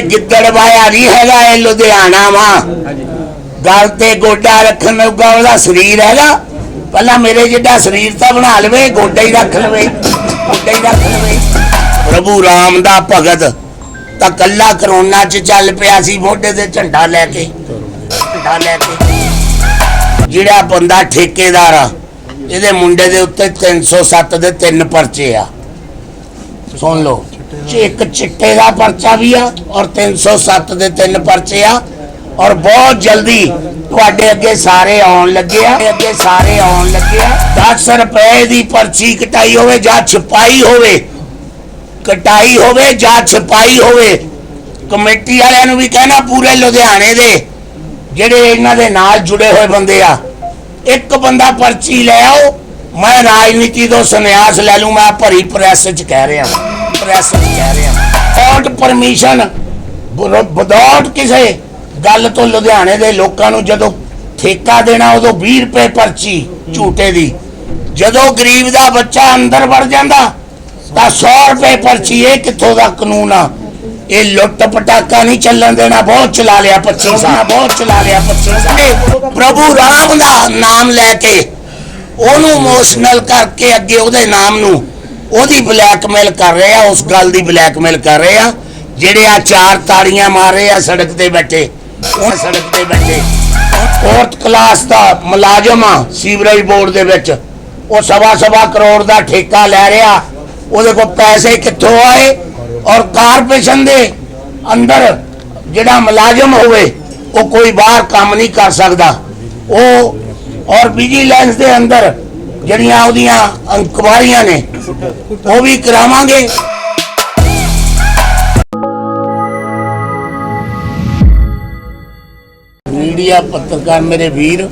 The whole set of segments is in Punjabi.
ਗਿੱਦੜ ਵਾਇਆ ਨਹੀਂ ਹੈਗਾ ਇਹ ਲੁਧਿਆਣਾ ਵਾ। ਗੱਲ ਤੇ ਗੋਡਾ ਰੱਖਣ ਨੂੰ ਉਹਦਾ ਸਰੀਰ ਹੈਗਾ। ਪਹਿਲਾਂ ਮੇਰੇ ਜਿੱਡਾ ਸਰੀਰ ਤਾਂ ਬਣਾ ਲਵੇ ਗੋਡਾ ਹੀ ਰੱਖ ਲਵੇ ਗੋਡਾ ਹੀ ਰੱਖ ਲਵੇ। ਪ੍ਰਭੂ ਰਾਮ ਦਾ ਭਗਤ ਤਾਂ ਕੱਲਾ ਕਰੋਨਾ ਚ ਚੱਲ ਪਿਆ ਸੀ ਮੋਢੇ ਤੇ ਝੰਡਾ ਲੈ ਕੇ ਝੰਡਾ ਲੈ ਕੇ। ਜਿਹੜਾ ਬੰਦਾ ਠੇਕੇਦਾਰ ਆ ਇਹਦੇ ਮੁੰਡੇ ਦੇ ਉੱਤੇ 307 ਦੇ ਤਿੰਨ ਪਰਚੇ ਆ। ਸੁਣ ਲਓ। ਚ ਇੱਕ ਚਿੱਟੇ ਦਾ ਪਰਚਾ ਵੀ ਆ ਔਰ 307 ਦੇ ਤਿੰਨ ਪਰਚੇ ਆ ਔਰ ਬਹੁਤ ਜਲਦੀ ਤੁਹਾਡੇ ਅੱਗੇ ਸਾਰੇ ਆਉਣ ਲੱਗੇ ਆ ਅੱਗੇ ਸਾਰੇ ਆਉਣ ਲੱਗੇ ਆ। 10 ਰੁਪਏ ਦੀ ਪਰਚੀ ਕਟਾਈ ਹੋਵੇ ਜਾਂ ਛਪਾਈ ਹੋਵੇ, ਕਟਾਈ ਹੋਵੇ ਜਾਂ ਛਪਾਈ ਹੋਵੇ, ਕਮੇਟੀ ਵਾਲਿਆਂ ਨੂੰ ਵੀ ਕਹਿਣਾ ਪੂਰੇ ਲੁਧਿਆਣੇ ਦੇ, ਜਿਹੜੇ ਇਹਨਾਂ ਦੇ ਨਾਲ ਜੁੜੇ ਹੋਏ ਬੰਦੇ ਆ। ਇੱਕ ਬੰਦਾ ਪਰਚੀ ਲੈ ਆਓ, ਮੈਂ ਰਾਜਨੀਤੀ ਤੋਂ ਸੰਨਿਆਸ ਲੈ ਲੂੰ, ਮੈਂ ਭਰੀ ਪ੍ਰੈਸ 'ਚ ਕਹਿ ਰਿਹਾ। ਪ੍ਰੈਸ 'ਚ ਕਹਿ ਰਿਹਾ। ਵਿਦਆਊਟ ਪਰਮਿਸ਼ਨ ਵਿਦਆਊਟ ਕਿਸੇ ਗੱਲ ਤੋਂ ਲੁਧਿਆਣੇ ਦੇ ਲੋਕਾਂ ਨੂੰ ਜਦੋਂ ਠੇਕਾ ਦੇਣਾ ਉਦੋਂ 20 ਰੁਪਏ ਪਰਚੀ ਝੂਟੇ ਦੀ। ਜਦੋਂ ਗਰੀਬ ਦਾ ਬੱਚਾ ਅੰਦਰ ਵੜ ਜਾਂਦਾ ਤਾਂ 100 ਰੁਪਏ ਪਰਚੀ ਇਹ ਕਿੱਥੋਂ ਦਾ ਕਾਨੂੰਨ ਆ? ਇਹ ਲੁੱਟ ਪਟਾਕਾ ਨਹੀਂ ਚੱਲਣ ਦੇਣਾ ਬਹੁਤ ਚਲਾ ਲਿਆ 25 ਸਾਲ ਬਹੁਤ ਚਲਾ ਲਿਆ 25 ਸਾਲ ਪ੍ਰਭੂ ਰਾਮ ਦਾ ਨਾਮ ਲੈ ਕੇ ਉਹਨੂੰ ਇਮੋਸ਼ਨਲ ਕਰਕੇ ਅੱਗੇ ਉਹਦੇ ਨਾਮ ਨੂੰ ਉਹਦੀ ਬਲੈਕਮੇਲ ਕਰ ਰਹੇ ਆ, ਉਸ ਗੱਲ ਦੀ ਬਲੈਕਮੇਲ ਕਰ ਰਹੇ ਆ। ਜਿਹੜੇ ਆ ਚਾਰ ਤਾੜੀਆਂ ਮਾਰ ਰਹੇ ਆ ਸੜਕ ਤੇ ਬੈਠੇ ਉਹ ਸੜਕ ਤੇ ਬੈਠੇ। ਫੋਰਥ ਕਲਾਸ ਦਾ ਮੁਲਾਜ਼ਮ ਆ, ਸੀਵਰੇਜ ਬੋਰਡ ਦੇ ਵਿੱਚ। ਉਹ ਸਵਾ ਸਵਾ ਕਰੋੜ ਦਾ ਠੇਕਾ ਲੈ ਰਿਹਾ। ਉਹਦੇ ਕੋਲ ਪੈਸੇ ਕਿੱਥੋਂ ਆਏ? ਔਰ ਕਾਰਪੋਰੇਸ਼ਨ ਦੇ ਅੰਦਰ ਜਿਹੜਾ ਮੁਲਾਜ਼ਮ ਹੋਵੇ, ਉਹ ਕੋਈ ਬਾਹਰ ਕੰਮ ਨਹੀਂ ਕਰ ਸਕਦਾ। ਉਹ, ਔਰ ਵਿਜੀਲੈਂਸ ਦੇ ਅੰਦਰ ਜਿਹੜੀਆਂ ਉਹਦੀਆਂ ਇਨਕੁਆਰੀਆਂ ਨੇ, ਉਹ ਵੀ ਕਰਾਵਾਂਗੇ। ਮੀਡੀਆ ਪੱਤਰਕਾਰ ਮੇਰੇ ਵੀਰ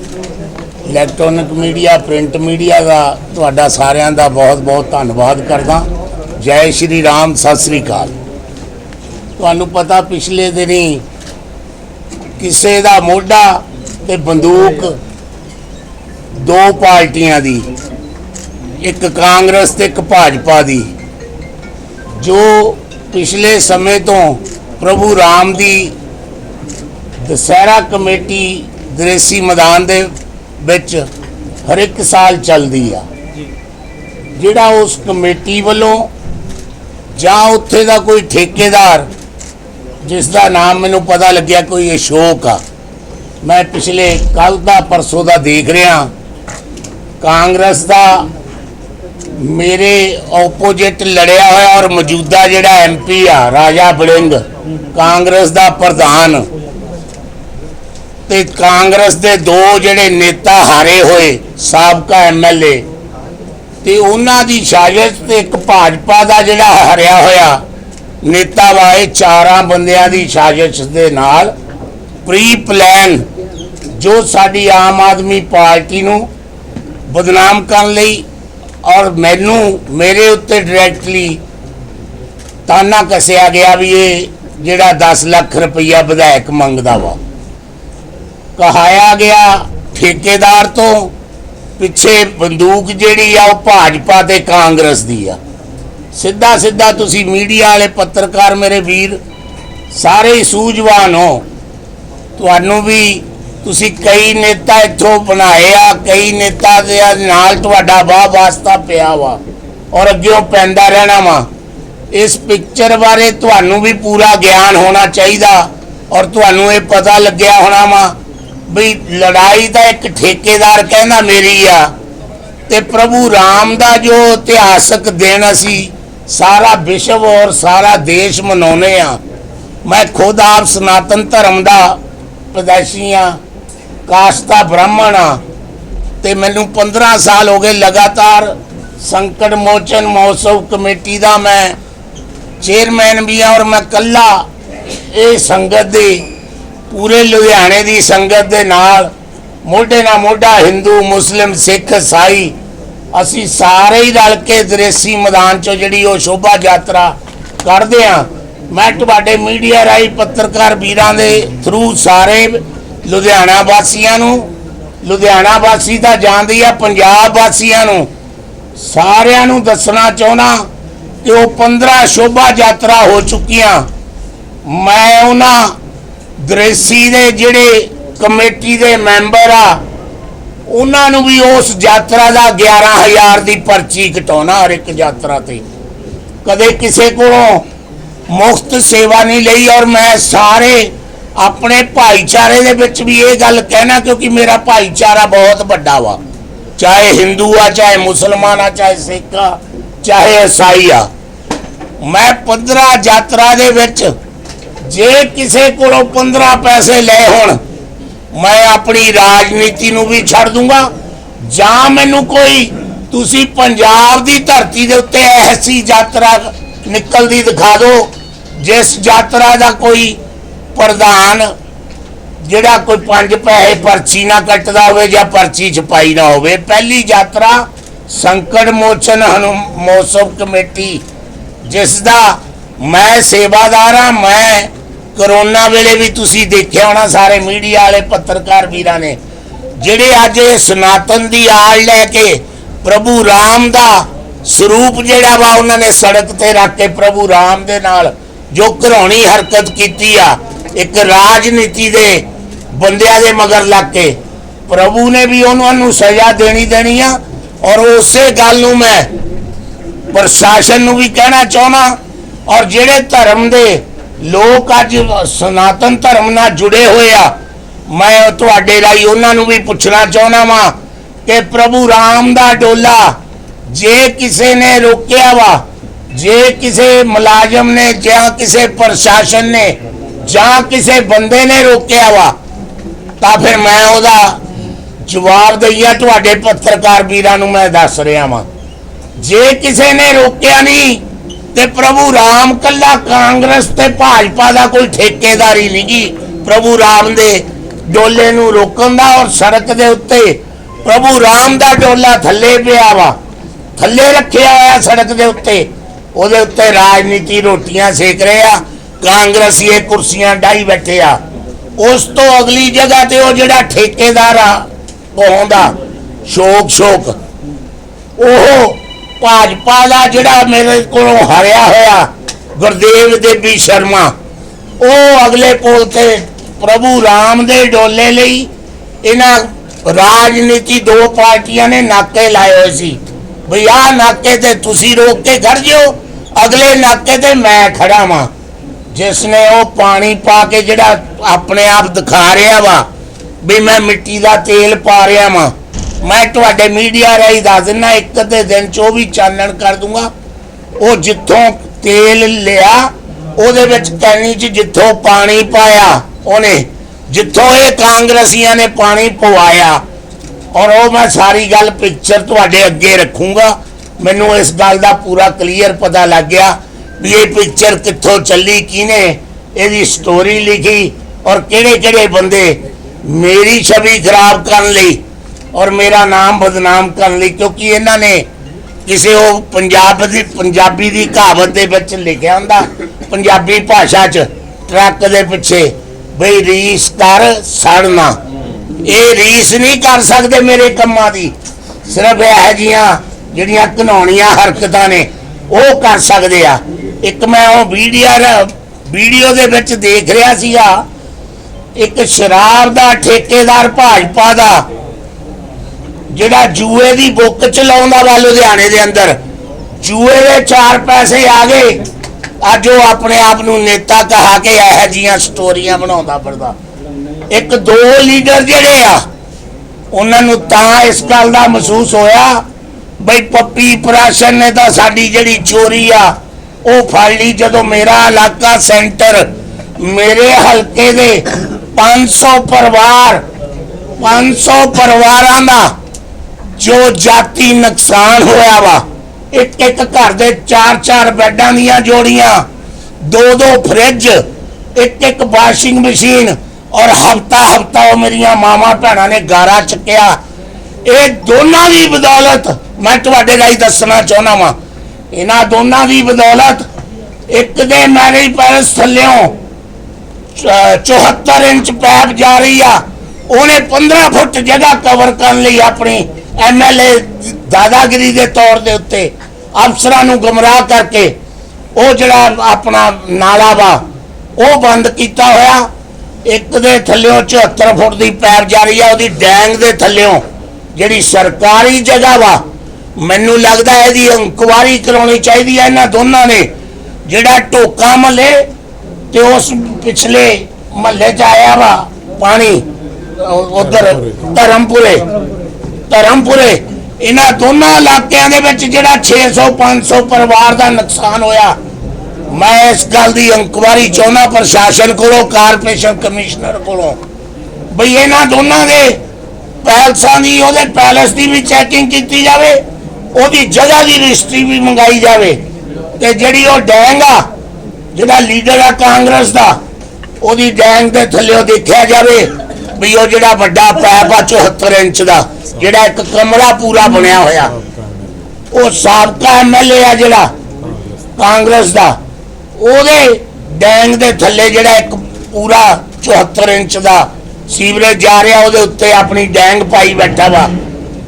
ਇਲੈਕਟ੍ਰੋਨਿਕ ਮੀਡੀਆ ਪ੍ਰਿੰਟ ਮੀਡੀਆ ਦਾ ਤੁਹਾਡਾ ਸਾਰਿਆਂ ਦਾ ਬਹੁਤ-ਬਹੁਤ ਧੰਨਵਾਦ ਕਰਦਾ। ਜੈ ਸ਼੍ਰੀ ਰਾਮ, ਸਤਿ ਸ੍ਰੀ ਅਕਾਲ। ਤੁਹਾਨੂੰ ਪਤਾ ਪਿਛਲੇ ਦਿਨੀ ਕਿਸੇ ਦਾ ਮੋਢਾ ਤੇ ਬੰਦੂਕ ਦੋ ਪਾਰਟੀਆਂ ਦੀ ਇੱਕ ਕਾਂਗਰਸ ਤੇ ਇੱਕ ਭਾਜਪਾ ਦੀ ਜੋ ਪਿਛਲੇ ਸਮੇਂ ਤੋਂ ਪ੍ਰਭੂ ਰਾਮ ਦੀ ਦਸਹਿਰਾ ਕਮੇਟੀ ਦ੍ਰੇਸੀ ਮੈਦਾਨ ਦੇ ਵਿੱਚ ਹਰ ਇੱਕ ਸਾਲ ਚੱਲਦੀ ਆ। ਜਿਹੜਾ ਉਸ ਕਮੇਟੀ ਵੱਲੋਂ ਜਾਂ ਉੱਥੇ ਦਾ ਕੋਈ ਠੇਕੇਦਾਰ ਜਿਸ ਦਾ ਨਾਮ ਮੈਨੂੰ ਪਤਾ ਲੱਗਿਆ ਕੋਈ ਅਸ਼ੋਕ ਆ ਮੈਂ ਪਿਛਲੇ ਕੱਲ ਦਾ ਪਰਸੋਂ ਦਾ ਦੇਖ ਰਿਹਾ ਕਾਂਗਰਸ ਦਾ ਮੇਰੇ ਆਪੋਜੀਟ ਲੜਿਆ ਹੋਇਆ ਔਰ ਮੌਜੂਦਾ ਜਿਹੜਾ ਐਮਪੀ ਆ, ਰਾਜਾ ਬੜਿੰਗ ਕਾਂਗਰਸ ਦਾ ਪ੍ਰਧਾਨ। ਤੇ ਕਾਂਗਰਸ ਦੇ ਦੋ ਜਿਹੜੇ ਨੇਤਾ ਹਾਰੇ ਹੋਏ, ਸਾਬਕਾ ਐਮਐਲਏ ਤੇ ਉਹਨਾਂ ਦੀ ਸਾਜ਼ਿਸ਼ ਤੇ ਇੱਕ ਭਾਜਪਾ ਦਾ ਜਿਹੜਾ ਹਾਰਿਆ ਹੋਇਆ ਨੇਤਾ ਵਾਏ ਚਾਰਾਂ ਬੰਦਿਆਂ ਦੀ ਸਾਜ਼ਿਸ਼ ਦੇ ਨਾਲ। ਪ੍ਰੀ ਪਲਾਨ ਜੋ ਸਾਡੀ ਆਮ ਆਦਮੀ ਪਾਰਟੀ ਨੂੰ ਬਦਨਾਮ ਕਰਨ ਲਈ ਔਰ ਮੈਨੂੰ, ਮੇਰੇ ਉੱਤੇ ਡਾਇਰੈਕਟਲੀ ਤਾਨਾ ਕੱਸਿਆ ਗਿਆ ਵੀ ਇਹ ਜਿਹੜਾ 10 ਲੱਖ ਰੁਪਈਆ ਵਿਧਾਇਕ ਮੰਗਦਾ ਵਾ। ਕਹਾਇਆ ਗਿਆ ਠੇਕੇਦਾਰ ਤੋਂ, ਪਿੱਛੇ ਬੰਦੂਕ ਜਿਹੜੀ ਆ ਉਹ ਭਾਜਪਾ ਤੇ ਕਾਂਗਰਸ ਦੀ ਆ। ਸਿੱਧਾ ਸਿੱਧਾ ਤੁਸੀਂ ਮੀਡੀਆ ਵਾਲੇ ਪੱਤਰਕਾਰ ਮੇਰੇ ਵੀਰ, ਸਾਰੇ ਹੀ ਸੂਝਵਾਨ ਹੋ। ਤੁਹਾਨੂੰ ਵੀ ਤੁਸੀਂ ਕਈ ਨੇਤਾ ਇੱਥੋਂ ਬਣਾਏ ਆ, ਕਈ ਨੇਤਾ ਦੇ ਨਾਲ ਤੁਹਾਡਾ ਵਾਹ ਵਾਸਤਾ ਪਿਆ ਵਾ ਔਰ ਅੱਗੇ ਉਹ ਪੈਂਦਾ ਰਹਿਣਾ ਵਾ। ਇਸ ਪਿਕਚਰ ਬਾਰੇ ਤੁਹਾਨੂੰ ਵੀ ਪੂਰਾ ਗਿਆਨ ਹੋਣਾ ਚਾਹੀਦਾ ਔਰ ਤੁਹਾਨੂੰ ਇਹ ਪਤਾ ਲੱਗਿਆ ਹੋਣਾ ਵਾ ਵੀ ਲੜਾਈ ਦਾ ਇੱਕ ਠੇਕੇਦਾਰ ਕਹਿੰਦਾ ਮੇਰੀ ਆ ਤੇ ਪ੍ਰਭੂ ਰਾਮ ਦਾ ਜੋ ਇਤਿਹਾਸਕ ਦਿਨ ਅਸੀਂ ਸਾਰਾ ਵਿਸ਼ਵ ਔਰ ਸਾਰਾ ਦੇਸ਼ ਮਨਾਉਨੇ ਆ। ਮੈਂ ਖੁਦ ਆਪ ਸਨਾਤਨ ਧਰਮ ਦਾ ਪਦੈਸ਼ੀ ਆ। ਕਾਸ਼ਤਾ ਬ੍ਰਾਹਮਣ ਆ। ਤੇ ਮੈਨੂੰ 15 ਸਾਲ ਹੋ ਗਏ ਲਗਾਤਾਰ ਸੰਕਟ ਮੋਚਨ ਮਹੋਤਸਵ ਕਮੇਟੀ ਦਾ ਮੈਂ ਚੇਅਰਮੈਨ ਵੀ ਆ ਔਰ ਮੈਂ ਕੱਲਾ ਇਹ ਸੰਗਤ ਦੀ, ਪੂਰੇ ਲੁਧਿਆਣੇ ਦੀ ਸੰਗਤ ਦੇ ਨਾਲ, ਮੋਢੇ ਨਾਲ ਮੋਢਾ ਹਿੰਦੂ, ਮੁਸਲਿਮ, ਸਿੱਖ ਈਸਾਈ ਅਸੀਂ ਸਾਰੇ ਹੀ ਰਲ ਕੇ ਦਰੇਸੀ ਮੈਦਾਨ ਚੋਂ ਜਿਹੜੀ ਉਹ ਸ਼ੋਭਾ ਯਾਤਰਾ ਕਰਦੇ ਆ ਮੈਂ ਤੁਹਾਡੇ ਮੀਡੀਆ ਰਾਹੀਂ ਪੱਤਰਕਾਰ ਵੀਰਾਂ ਦੇ ਥਰੂ ਸਾਰੇ ਲੁਧਿਆਣਾ ਵਾਸੀਆਂ ਨੂੰ, ਲੁਧਿਆਣਾ ਵਾਸੀ ਤਾਂ ਜਾਣਦੀ ਆ, ਪੰਜਾਬ ਵਾਸੀਆਂ ਨੂੰ। ਸਾਰਿਆਂ ਨੂੰ ਦੱਸਣਾ ਚਾਹੁੰਦਾ ਕਿ ਉਹ 15 ਸ਼ੋਭਾ ਯਾਤਰਾ ਹੋ ਚੁੱਕੀਆਂ। ਮੈਂ ਉਹਨਾਂ ਦ੍ਰੇਸੀ ਦੇ ਜਿਹੜੇ ਕਮੇਟੀ ਦੇ ਮੈਂਬਰ ਆ, ਉਹਨਾਂ ਨੂੰ ਵੀ ਉਸ ਯਾਤਰਾ ਦਾ 11000 ਦੀ ਪਰਚੀ ਕਟਾਉਣਾ ਹਰ ਇੱਕ ਯਾਤਰਾ ਤੇ। ਕਦੇ ਕਿਸੇ ਕੋਲੋਂ ਮੁਫਤ ਸੇਵਾ ਨਹੀਂ ਲਈ ਔਰ ਮੈਂ ਸਾਰੇ ਆਪਣੇ ਭਾਈਚਾਰੇ ਦੇ ਵਿੱਚ ਵੀ ਇਹ ਗੱਲ ਕਹਿਣਾ ਕਿਉਂਕਿ ਮੇਰਾ ਭਾਈਚਾਰਾ ਬਹੁਤ ਵੱਡਾ ਵਾ। ਚਾਹੇ ਹਿੰਦੂ ਆ, ਚਾਹੇ ਮੁਸਲਮਾਨ ਆ, ਚਾਹੇ ਸਿੱਖ ਆ, ਚਾਹੇ ਈਸਾਈ ਆ। ਮੈਂ 15 ਯਾਤਰਾ ਦੇ ਵਿੱਚ ਜੇ ਕਿਸੇ ਕੋਲੋਂ 15 ਪੈਸੇ ਲਏ ਹੋਣ, ਮੈਂ ਆਪਣੀ ਰਾਜਨੀਤੀ ਨੂੰ ਵੀ ਛੱਡ ਦੂੰਗਾ। ਜਾਂ ਮੈਨੂੰ ਕੋਈ, ਤੁਸੀਂ ਪੰਜਾਬ ਦੀ ਧਰਤੀ ਦੇ ਉੱਤੇ ਐਸੀ ਯਾਤਰਾ ਨਿਕਲਦੀ ਦਿਖਾ ਦਿਓ, ਜਿਸ ਯਾਤਰਾ ਦਾ ਕੋਈ ਪ੍ਰਧਾਨ, ਜਿਹੜਾ ਕੋਈ ਪੰਜ ਪੈਸੇ ਪਰਚੀ ਨਾ ਕੱਟਦਾ ਹੋਵੇ ਜਾਂ ਪਰਚੀ ਛਪਾਈ ਨਾ ਹੋਵੇ, ਪਹਿਲੀ ਯਾਤਰਾ ਸੰਕਟ ਮੋਚਨ ਹਨੂ ਕਮੇਟੀ, ਜਿਸ ਦਾ ਮੈਂ ਸੇਵਾਦਾਰ ਹਾਂ, ਮੈਂ ਕਰੋਨਾ ਵੇਲੇ ਵੀ ਤੁਸੀਂ ਦੇਖਿਆ ਹੋਣਾ, ਸਾਰੇ ਮੀਡੀਆ ਵਾਲੇ ਪੱਤਰਕਾਰ ਵੀਰਾਂ ਨੇ, ਜਿਹੜੇ ਅੱਜ ਇਹ ਸਨਾਤਨ ਦੀ ਆੜ ਲੈ ਕੇ ਪ੍ਰਭੂ ਰਾਮ ਦਾ ਸਰੂਪ ਜਿਹੜਾ ਵਾ, ਉਹਨਾਂ ਨੇ ਸੜਕ ਤੇ ਰੱਖ ਕੇ ਪ੍ਰਭੂ ਰਾਮ ਦੇ ਨਾਲ ਜੋ ਘਰਾਉਣੀ ਹਰਕਤ ਕੀਤੀ ਆ ਇੱਕ ਰਾਜਨੀਤੀ ਦੇ ਬੰਦਿਆਂ ਦੇ ਮਗਰ ਲੱਗ ਕੇ ਪ੍ਰਭੂ ਨੇ ਵੀ ਉਹਨਾਂ ਨੂੰ ਸਜ਼ਾ ਦੇਣੀ ਦੇਣੀ ਆ। ਔਰ ਉਸੇ ਗੱਲ ਨੂੰ ਮੈਂ ਪ੍ਰਸ਼ਾਸਨ ਨੂੰ ਵੀ ਕਹਿਣਾ ਚਾਹੁੰਦਾ ਔਰ ਜਿਹੜੇ ਧਰਮ ਦੇ ਲੋਕ ਅੱਜ ਸਨਾਤਨ ਧਰਮ ਨਾਲ ਜੁੜੇ ਹੋਏ ਆ, ਮੈਂ ਤੁਹਾਡੇ ਲਈ ਉਹਨਾਂ ਨੂੰ ਵੀ ਪੁੱਛਣਾ ਚਾਹੁੰਦਾ ਵਾਂ ਕਿ ਪ੍ਰਭੂ ਰਾਮ ਦਾ ਡੋਲਾ ਜੇ ਕਿਸੇ ਨੇ ਰੋਕਿਆ ਵਾ, ਜੇ ਕਿਸੇ ਮੁਲਾਜ਼ਮ ਨੇ ਜਾਂ ਕਿਸੇ ਪ੍ਰਸ਼ਾਸਨ ਨੇ ਜਾਂ ਕਿਸੇ ਬੰਦੇ ਨੇ ਰੋਕਿਆ ਵਾ, ਤਾਂ ਫਿਰ ਮੈਂ ਉਹਦਾ ਜਵਾਬ ਦਈਆ, ਤੁਹਾਡੇ ਪੱਤਰਕਾਰ ਵੀਰਾਂ ਨੂੰ ਮੈਂ ਦੱਸ ਰਿਹਾ ਵਾਂ। ਜੇ ਕਿਸੇ ਨੇ ਰੋਕਿਆ ਨਹੀਂ, ਤੇ ਪ੍ਰਭੂ ਰਾਮ ਕੱਲਾ ਕਾਂਗਰਸ ਤੇ ਭਾਜਪਾ ਦਾ ਕੋਈ ਠੇਕੇਦਾਰੀ ਨਹੀਂਗੀ ਪ੍ਰਭੂ ਰਾਮ ਦੇ ਡੋਲੇ ਨੂੰ ਰੋਕਣ ਦਾ ਔਰ ਸੜਕ ਦੇ ਉੱਤੇ ਪ੍ਰਭੂ ਰਾਮ ਦਾ ਡੋਲਾ ਥੱਲੇ ਪਿਆ ਵਾ, ਥੱਲੇ ਰੱਖਿਆ ਹੋਇਆ ਸੜਕ ਦੇ ਉੱਤੇ, ਉਹਦੇ ਉੱਤੇ ਰਾਜਨੀਤੀ ਰੋਟੀਆਂ ਸੇਕ ਰਹੇ ਆ। ਕਾਂਗਰਸੀ ਇਹ ਕੁਰਸੀਆਂ ਡਾਈ ਬੈਠੇ ਆ। ਉਸ ਤੋਂ ਅਗਲੀ ਜਗ੍ਹਾ ਤੇ ਉਹ ਜਿਹੜਾ ਠੇਕੇਦਾਰ ਆ ਕਹੋਂਦਾ ਸ਼ੋਕ ਸ਼ੋਕ। ਉਹ ਭਾਜਪਾ ਦਾ ਜਿਹੜਾ ਮੇਰੇ ਕੋਲੋਂ ਹਾਰਿਆ ਹੋਇਆ ਗੁਰਦੇਵ ਦੇਵੀ ਸ਼ਰਮਾ, ਉਹ ਅਗਲੇ ਕੋਲ ਤੇ ਪ੍ਰਭੂ ਰਾਮ ਦੇ ਡੋਲੇ ਲਈ ਇਹਨਾਂ ਰਾਜਨੀਤੀ ਦੋ ਪਾਰਟੀਆਂ ਨੇ ਨਾਕੇ ਲਾਏ ਹੋਏ ਸੀ। ਵੀ ਆਹ ਨਾਕੇ ਤੇ ਤੁਸੀਂ ਰੋਕ ਕੇ ਖੜ ਜਿਓ, ਅਗਲੇ ਨਾਕੇ ਤੇ ਮੈਂ ਖੜਾ ਵਾਂ ਜਿਸ ਨੇ ਉਹ ਪਾਣੀ ਪਾ ਕੇ ਜਿਹੜਾ ਆਪਣੇ ਆਪ ਦਿਖਾ ਰਿਹਾ ਵਾ ਵੀ ਮੈਂ ਮਿੱਟੀ ਦਾ ਤੇਲ ਪਾ ਰਿਹਾ ਵਾਂ। ਮੈਂ ਤੁਹਾਡੇ ਮੀਡੀਆ ਰਾਹੀਂ ਦੱਸ ਦਿੰਦਾ ਇੱਕ ਅੱਧੇ ਦਿਨ ਚ ਉਹ ਵੀ ਚਾਨਣ ਕਰ ਦੂੰਗਾ। ਉਹ ਜਿੱਥੋਂ ਤੇਲ ਲਿਆ, ਉਹਦੇ ਵਿੱਚ ਕੈਨੀ ਚ ਜਿੱਥੋਂ ਪਾਣੀ ਪਾਇਆ ਉਹਨੇ, ਜਿੱਥੋਂ ਇਹ ਕਾਂਗਰਸੀਆਂ ਨੇ ਪਾਣੀ ਪਵਾਇਆ, ਔਰ ਉਹ ਮੈਂ ਸਾਰੀ ਗੱਲ ਪਿਕਚਰ ਤੁਹਾਡੇ ਅੱਗੇ ਰੱਖੂੰਗਾ। ਮੈਨੂੰ ਇਸ ਗੱਲ ਦਾ ਪੂਰਾ ਕਲੀਅਰ ਪਤਾ ਲੱਗ ਗਿਆ। ਵੀ ਇਹ ਪਿਕਚਰ ਕਿੱਥੋਂ ਚੱਲੀ ਕਿਹਨੇ ਇਹਦੀ ਸਟੋਰੀ ਲਿਖੀ ਔਰ ਕਿਹੜੇ ਕਿਹੜੇ ਬੰਦੇ ਮੇਰੀ ਛਵੀ ਖਰਾਬ ਕਰਨ ਲਈ ਔਰ ਮੇਰਾ ਨਾਮ ਬਦਨਾਮ ਕਰਨ ਲਈ ਕਿਉਂਕਿ ਇਹਨਾਂ ਨੇ ਕਿਸੇ ਉਹ ਪੰਜਾਬ ਦੀ ਪੰਜਾਬੀ ਦੀ ਕਹਾਵਤ ਦੇ ਵਿੱਚ ਲਿਖਿਆ ਹੁੰਦਾ ਪੰਜਾਬੀ ਭਾਸ਼ਾ 'ਚ ਟਰੱਕ ਦੇ ਪਿੱਛੇ ਬਈ ਰੀਸ ਕਰ ਸੜਨਾ ਇਹ ਰੀਸ ਨਹੀਂ ਕਰ ਸਕਦੇ ਮੇਰੇ ਕੰਮਾਂ ਦੀ ਸਿਰਫ ਇਹ ਜੀਆਂ ਜਿਹੜੀਆਂ ਘਨੌਣੀਆਂ ਹਰਕਤਾਂ ਨੇ ਉਹ ਕਰ ਸਕਦੇ ਆ ਇੱਕ ਮੈਂ ਉਹ ਵੀਡੀਓ ਵੀਡੀਓ ਦੇ ਵਿੱਚ ਦੇਖ ਰਿਹਾ ਸੀਗਾ। ਇੱਕ ਸ਼ਰਾਬ ਦਾ, ਠੇਕੇਦਾਰ ਭਾਜਪਾ ਦਾ, ਜਿਹੜਾ ਜੂਏ ਦੀ ਬੁੱਕ ਚਲਾਉਂਦਾ ਵਾ ਲੁਧਿਆਣੇ ਦੇ ਅੰਦਰ। ਜੂਏ ਦੇ 4 ਪੈਸੇ ਆ ਗਏ। ਅੱਜ ਉਹ ਆਪਣੇ ਆਪ ਨੂੰ ਨੇਤਾ ਕਹਾ ਕੇ ਇਹੋ ਜੀਆਂ ਸਟੋਰੀਆਂ ਬਣਾਉਂਦਾ ਫਿਰਦਾ। ਇੱਕ ਦੋ ਲੀਡਰ ਜਿਹੜੇ ਆ, ਉਹਨਾਂ ਨੂੰ ਤਾਂ ਇਸ ਗੱਲ ਦਾ ਮਹਿਸੂਸ ਹੋਇਆ, ਬਈ ਪੱਪੀ ਪ੍ਰਾਸ਼ਨ ਨੇ ਤਾਂ ਸਾਡੀ ਜਿਹੜੀ ਚੋਰੀ ਆ ਉਹ ਫੜ ਲਈ ਜਦੋਂ ਮੇਰਾ ਇਲਾਕਾ ਸੈਂਟਰ ਮੇਰੇ ਹਲਕੇ ਦੇ 500 ਪਰਿਵਾਰ 500 ਪਰਿਵਾਰਾਂ ਦਾ ਜੋ ਜਾਤੀ ਨੁਕਸਾਨ ਹੋਇਆ ਵਾ, ਇੱਕ ਇੱਕ ਘਰ ਦੇ ਚਾਰ ਚਾਰ ਬੈੱਡਾਂ ਦੀਆਂ ਜੋੜੀਆਂ, ਦੋ ਦੋ ਫ੍ਰਿਜ, ਇੱਕ ਇੱਕ ਵਾਸ਼ਿੰਗ ਮਸ਼ੀਨ ਔਰ ਹਫਤਾ ਹਫਤਾ ਉਹ ਮੇਰੀਆਂ ਮਾਵਾਂ ਭੈਣਾਂ ਨੇ ਗਾਰਾ ਚੱਕਿਆ। ਇਹ ਦੋਨਾਂ ਦੀ ਬਦੌਲਤ ਮੈਂ ਤੁਹਾਡੇ ਲਈ ਦੱਸਣਾ ਚਾਹੁੰਦਾ ਵਾਂ ਇਹਨਾਂ ਦੋਨਾਂ ਦੀ ਬਦੌਲਤ ਇੱਕ ਦੇ ਮੈਰਿਜ ਪੈਲਸ ਥੱਲਿਓਂ ਚ- 74 ਇੰਚ ਪੈਪ ਜਾ ਰਹੀ ਆ। ਉਹਨੇ 15 ਫੁੱਟ ਜਗ੍ਹਾ ਕਵਰ ਕਰਨ ਲਈ ਆਪਣੀ ਐਮਐਲਏ ਦਾਦਾਗਿਰੀ ਦੇ ਤੌਰ ਦੇ ਉੱਤੇ ਅਫਸਰਾਂ ਨੂੰ ਗਮਰਾਹ ਕਰਕੇ ਉਹ ਜਿਹੜਾ ਆਪਣਾ ਨਾਲਾ ਵਾ, ਉਹ ਬੰਦ ਕੀਤਾ ਹੋਇਆ। ਇੱਕ ਦੇ ਥੱਲਿਓਂ 74 ਫੁੱਟ ਦੀ ਪੈਪ ਜਾ ਰਹੀ ਆ, ਉਹਦੀ ਡੈਂਗ ਦੇ ਥੱਲਿਓਂ ਜਿਹੜੀ ਸਰਕਾਰੀ ਜਗ੍ਹਾ ਵਾ ਮੈਨੂੰ ਲੱਗਦਾ ਇਹਦੀ ਇਨਕੁਆਰੀ ਕਰਾਉਣੀ ਚਾਹੀਦੀ ਹੈ ਇਹਨਾਂ ਦੋਨਾਂ ਨੇ। ਜਿਹੜਾ ਢੋਕਾ ਮਹੱਲੇ ਤੇ ਉਸ ਪਿਛਲੇ ਮਹੱਲੇ ਚ ਆਇਆ ਵਾ ਪਾਣੀ ਉਧਰ ਧਰਮਪੁਰੇ ਧਰਮਪੁਰੇ, ਇਹਨਾਂ ਦੋਨਾਂ ਇਲਾਕਿਆਂ ਦੇ ਵਿੱਚ ਜਿਹੜਾ 600 500 ਪਰਿਵਾਰ ਦਾ ਨੁਕਸਾਨ ਹੋਇਆ। ਮੈਂ ਇਸ ਗੱਲ ਦੀ ਇਨਕੁਆਰੀ ਚਾਹੁੰਦਾ ਪ੍ਰਸ਼ਾਸਨ ਕੋਲੋਂ, ਕਾਰਪੋਰੇਸ਼ਨ ਕਮਿਸ਼ਨਰ ਕੋਲੋਂ। ਬਈ ਇਹਨਾਂ ਦੋਨਾਂ ਦੇ ਪੈਲਸਾਂ ਦੀ, ਉਹਦੇ ਪੈਲਸ ਦੀ ਵੀ ਚੈਕਿੰਗ ਕੀਤੀ ਜਾਵੇ। ਉਹਦੀ ਜਗ੍ਹਾ ਦੀ ਰਜਿਸਟਰੀ ਵੀ ਮੰਗਾਈ ਜਾਵੇ ਤੇ ਜਿਹੜੀ ਉਹ ਡੈਂਗ ਆ, ਜਿਹੜਾ ਲੀਡਰ ਆ ਕਾਂਗਰਸ ਦਾ, ਉਹਦੀ ਡੈਂਗ ਦੇ ਥੱਲੇ ਉਹ ਦੇਖਿਆ ਜਾਵੇ ਵੀ ਉਹ ਜਿਹੜਾ ਵੱਡਾ ਪੈਪ ਆ 74 ਇੰਚ ਦਾ, ਜਿਹੜਾ ਇੱਕ ਕਮਰਾ ਪੂਰਾ ਬਣਿਆ ਹੋਇਆ। ਉਹ ਸਾਬਕਾ ਐਮਐਲਏ ਆ ਜਿਹੜਾ ਕਾਂਗਰਸ ਦਾ, ਉਹਦੇ ਡੈਂਗ ਦੇ ਥੱਲੇ ਜਿਹੜਾ ਇੱਕ ਪੂਰਾ 74 ਇੰਚ ਦਾ ਸੀਵਰੇਜ ਜਾ ਰਿਹਾ, ਉਹਦੇ ਉੱਤੇ ਆਪਣੀ ਡੈਂਗ ਪਾਈ ਬੈਠਾ ਵਾ।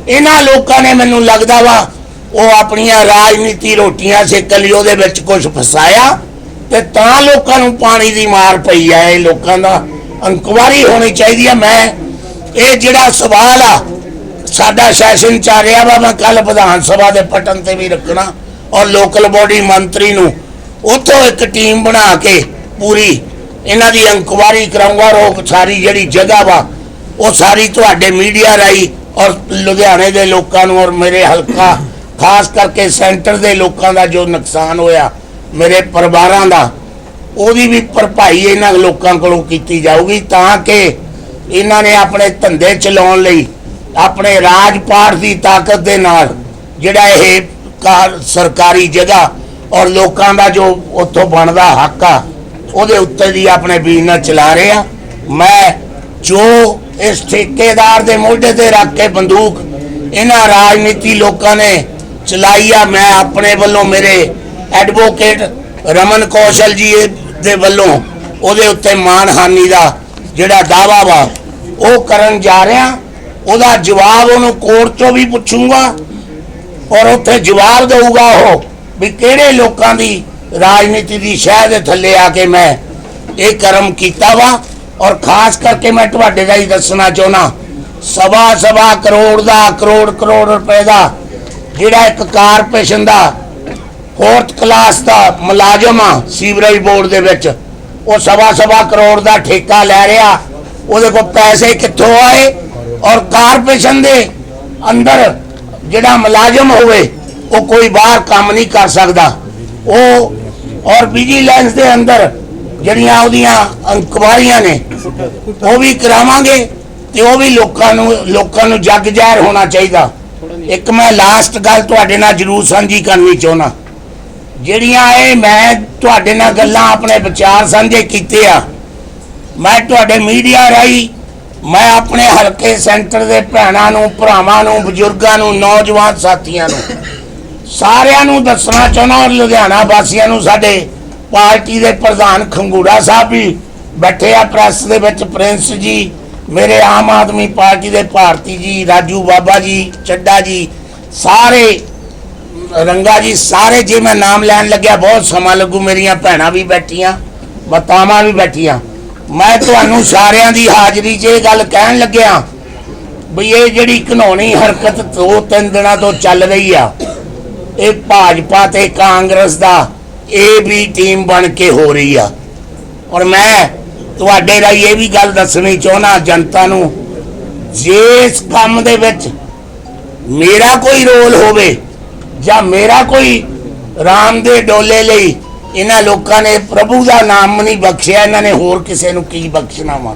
ਇਹਨਾਂ ਲੋਕਾਂ ਨੇ ਮੈਨੂੰ ਲੱਗਦਾ ਵਾ ਉਹ ਆਪਣੀਆਂ ਰਾਜਨੀਤੀ ਰੋਟੀਆਂ ਸੇਕ ਲਈ ਉਹਦੇ ਵਿੱਚ ਕੁਝ ਫਸਾਇਆ ਤੇ ਤਾਂ ਲੋਕਾਂ ਨੂੰ ਪਾਣੀ ਦੀ ਮਾਰ ਪਈ ਆ, ਇਹ ਲੋਕਾਂ ਦਾ ਇਨਕੁਆਰੀ ਹੋਣੀ ਚਾਹੀਦੀ ਆ। ਮੈਂ ਇਹ ਜਿਹੜਾ ਸਵਾਲ ਆ, ਸਾਡਾ ਸੈਸ਼ਨ ਚੱਲ ਰਿਹਾ ਵਾ, ਮੈਂ ਕੱਲ ਵਿਧਾਨ ਸਭਾ ਦੇ ਪਟਨ ਤੇ ਵੀ ਰੱਖਣਾ ਔਰ ਲੋਕਲ ਬੋਡੀ ਮੰਤਰੀ ਨੂੰ ਉੱਥੋਂ ਇੱਕ ਟੀਮ ਬਣਾ ਕੇ ਪੂਰੀ ਇਹਨਾਂ ਦੀ ਇਨਕੁਆਰੀ ਕਰਾਉਂਗਾ ਔਰ ਉਹ ਸਾਰੀ ਜਿਹੜੀ ਜਗ੍ਹਾ ਵਾ, ਉਹ ਸਾਰੀ ਤੁਹਾਡੇ ਮੀਡੀਆ ਰਾਈ ਔਰ ਲੁਧਿਆਣੇ ਦੇ ਲੋਕਾਂ ਨੂੰ ਔਰ ਮੇਰੇ ਹਲਕਾ ਖਾਸ ਕਰਕੇ ਸੈਂਟਰ ਦੇ ਲੋਕਾਂ ਦਾ ਜੋ ਨੁਕਸਾਨ ਹੋਇਆ, ਮੇਰੇ ਪਰਿਵਾਰਾਂ ਦਾ, ਉਹਦੀ ਵੀ ਭਰਪਾਈ ਇਹਨਾਂ ਲੋਕਾਂ ਕੋਲੋਂ ਕੀਤੀ ਜਾਊਗੀ ਤਾਂ ਕਿ ਇਹਨਾਂ ਨੇ ਆਪਣੇ ਧੰਦੇ ਚਲਾਉਣ ਲਈ, ਆਪਣੇ ਰਾਜਪਾਟ ਦੀ ਤਾਕਤ ਦੇ ਨਾਲ ਜਿਹੜਾ ਇਹ ਸਰਕਾਰੀ ਜਗ੍ਹਾ ਔਰ ਲੋਕਾਂ ਦਾ ਜੋ ਉੱਥੋਂ ਬਣਦਾ ਹੱਕ ਆ, ਉਹਦੇ ਉੱਤੇ ਦੀ ਆਪਣੇ ਬਿਜ਼ਨਸ ਚਲਾ ਰਹੇ ਆ। ਮੈਂ ਜੋ ਇਸ ਠੇਕੇਦਾਰ ਦੇ ਮੋਢੇ ਤੇ ਰੱਖ ਕੇ ਬੰਦੂਕ, ਇਹਨਾਂ ਰਾਜਨੀਤੀ ਲੋਕਾਂ ਨੇ ਚਲਾਈ ਆ ਮੈਂ ਆਪਣੇ ਵੱਲੋਂ ਮੇਰੇ ਐਡਵੋਕੇਟ ਰਮਨ ਕੌਸ਼ਲ ਜੀ ਦੇ ਵੱਲੋਂ ਉਹਦੇ ਉੱਤੇ ਮਾਨਹਾਨੀ ਦਾ ਜਿਹੜਾ ਦਾਵਾ ਵਾ, ਉਹ ਕਰਨ ਜਾ ਰਿਹਾ। ਉਹਦਾ ਜਵਾਬ ਉਹਨੂੰ ਕੋਰਟ ਚੋਂ ਵੀ ਪੁੱਛੂੰਗਾ ਔਰ ਉੱਥੇ ਜਵਾਬ ਦੇਊਗਾ ਉਹ ਵੀ ਕਿਹੜੇ ਲੋਕਾਂ ਦੀ ਰਾਜਨੀਤੀ ਦੀ ਸ਼ਹਿ ਦੇ ਥੱਲੇ ਆ ਕੇ ਮੈਂ ਇਹ ਕਰਮ ਕੀਤਾ ਵਾ। ਔਰ ਖਾਸ ਕਰਕੇ ਮੈਂ ਤੁਹਾਡੇ ਦਾ ਹੀ ਦੱਸਣਾ ਚਾਹੁੰਦਾ ਸਵਾ ਸਵਾ ਕਰੋੜ ਦਾ ਕਰੋੜ ਕਰੋੜ ਰੁਪਏ ਦਾ ਜਿਹੜਾ ਇੱਕ ਕਾਰਪੋਰੇਸ਼ਨ ਦਾ ਫੋਰਥ ਕਲਾਸ ਦਾ ਮੁਲਾਜ਼ਮ ਆ ਸੀਵਰੇਜ ਬੋਰਡ ਦੇ ਵਿੱਚ, ਉਹ ਸਵਾ ਸਵਾ ਕਰੋੜ ਦਾ ਠੇਕਾ ਲੈ ਰਿਹਾ, ਉਹਦੇ ਕੋਲ ਪੈਸੇ ਕਿੱਥੋਂ ਆਏ? ਔਰ ਕਾਰਪੋਰੇਸ਼ਨ ਦੇ ਅੰਦਰ ਜਿਹੜਾ ਮੁਲਾਜ਼ਮ ਹੋਵੇ, ਉਹ ਕੋਈ ਬਾਹਰ ਕੰਮ ਨਹੀਂ ਕਰ ਸਕਦਾ। ਉਹ, ਔਰ ਵਿਜੀਲੈਂਸ ਦੇ ਅੰਦਰ ਜਿਹੜੀਆਂ ਉਹਦੀਆਂ ਇਨਕੁਆਰੀਆਂ ਨੇ, ਉਹ ਵੀ ਕਰਾਵਾਂਗੇ ਤੇ ਉਹ ਵੀ ਲੋਕਾਂ ਨੂੰ ਲੋਕਾਂ ਨੂੰ ਜੱਗ ਜ਼ਾਹਿਰ ਹੋਣਾ ਚਾਹੀਦਾ। ਇੱਕ ਮੈਂ ਲਾਸਟ ਗੱਲ ਤੁਹਾਡੇ ਨਾਲ ਜਰੂਰ ਸਾਂਝੀ ਕਰਨੀ ਚਾਹੁੰਦਾ। ਜਿਹੜੀਆਂ ਇਹ ਮੈਂ ਤੁਹਾਡੇ ਨਾਲ ਗੱਲਾਂ ਆਪਣੇ ਵਿਚਾਰ ਸਾਂਝੇ ਕੀਤੇ ਆ, ਮੈਂ ਤੁਹਾਡੇ ਮੀਡੀਆ ਰਾਹੀਂ, ਮੈਂ ਆਪਣੇ ਹਲਕੇ ਸੈਂਟਰ ਦੇ ਭੈਣਾਂ ਨੂੰ, ਭਰਾਵਾਂ ਨੂੰ, ਬਜ਼ੁਰਗਾਂ ਨੂੰ, ਨੌਜਵਾਨ ਸਾਥੀਆਂ ਨੂੰ, ਸਾਰਿਆਂ ਨੂੰ ਦੱਸਣਾ ਚਾਹੁੰਦਾ ਔਰ ਲੁਧਿਆਣਾ ਵਾਸੀਆਂ ਨੂੰ ਸਾਡੇ ਪਾਰਟੀ ਦੇ ਪ੍ਰਧਾਨ ਖੰਗੂੜਾ ਸਾਹਿਬ ਵੀ ਬੈਠੇ ਆ ਪ੍ਰੈਸ ਦੇ ਵਿੱਚ, ਪ੍ਰਿੰਸ ਜੀ ਮੇਰੇ ਆਮ ਆਦਮੀ ਪਾਰਟੀ ਦੇ ਭਾਰਤੀ ਜੀ, ਰਾਜੂ ਬਾਬਾ ਜੀ, ਚੱਡਾ ਜੀ, ਸਾਰੇ, ਰੰਗਾ ਜੀ, ਸਾਰੇ ਜੇ ਮੈਂ ਨਾਮ ਲੈਣ ਲੱਗਿਆ, ਬਹੁਤ ਸਮਾਂ ਲੱਗੂ, ਮੇਰੀਆਂ ਭੈਣਾਂ ਵੀ ਬੈਠੀਆਂ ਮਾਤਾਵਾਂ ਵੀ ਬੈਠੀਆਂ। ਮੈਂ ਤੁਹਾਨੂੰ ਸਾਰਿਆਂ ਦੀ ਹਾਜ਼ਰੀ 'ਚ ਇਹ ਗੱਲ ਕਹਿਣ ਲੱਗਿਆ ਵੀ ਇਹ ਜਿਹੜੀ ਘਨੌਣੀ ਹਰਕਤ ਦੋ ਤਿੰਨ ਦਿਨਾਂ ਤੋਂ ਚੱਲ ਰਹੀ ਆ, ਇਹ ਭਾਜਪਾ ਤੇ ਕਾਂਗਰਸ ਦਾ ਇਹ ਵੀ ਟੀਮ ਬਣ ਕੇ ਹੋ ਰਹੀ ਆ। ਔਰ ਮੈਂ ਤੁਹਾਡੇ ਰਾਹੀਂ ਇਹ ਵੀ ਗੱਲ ਦੱਸਣੀ ਚਾਹੁੰਦਾ ਜਨਤਾ ਨੂੰ, ਜੇ ਇਸ ਕੰਮ ਦੇ ਵਿੱਚ ਮੇਰਾ ਕੋਈ ਰੋਲ ਹੋਵੇ ਜਾਂ ਮੇਰਾ ਕੋਈ ਰਾਮ ਦੇ ਡੋਲੇ ਲਈ ਇਹਨਾਂ ਲੋਕਾਂ ਨੇ ਪ੍ਰਭੂ ਦਾ ਨਾਮ ਨਹੀਂ ਬਖਸ਼ਿਆ, ਇਹਨਾਂ ਨੇ ਹੋਰ ਕਿਸੇ ਨੂੰ ਕੀ ਬਖਸ਼ਣਾ ਵਾ?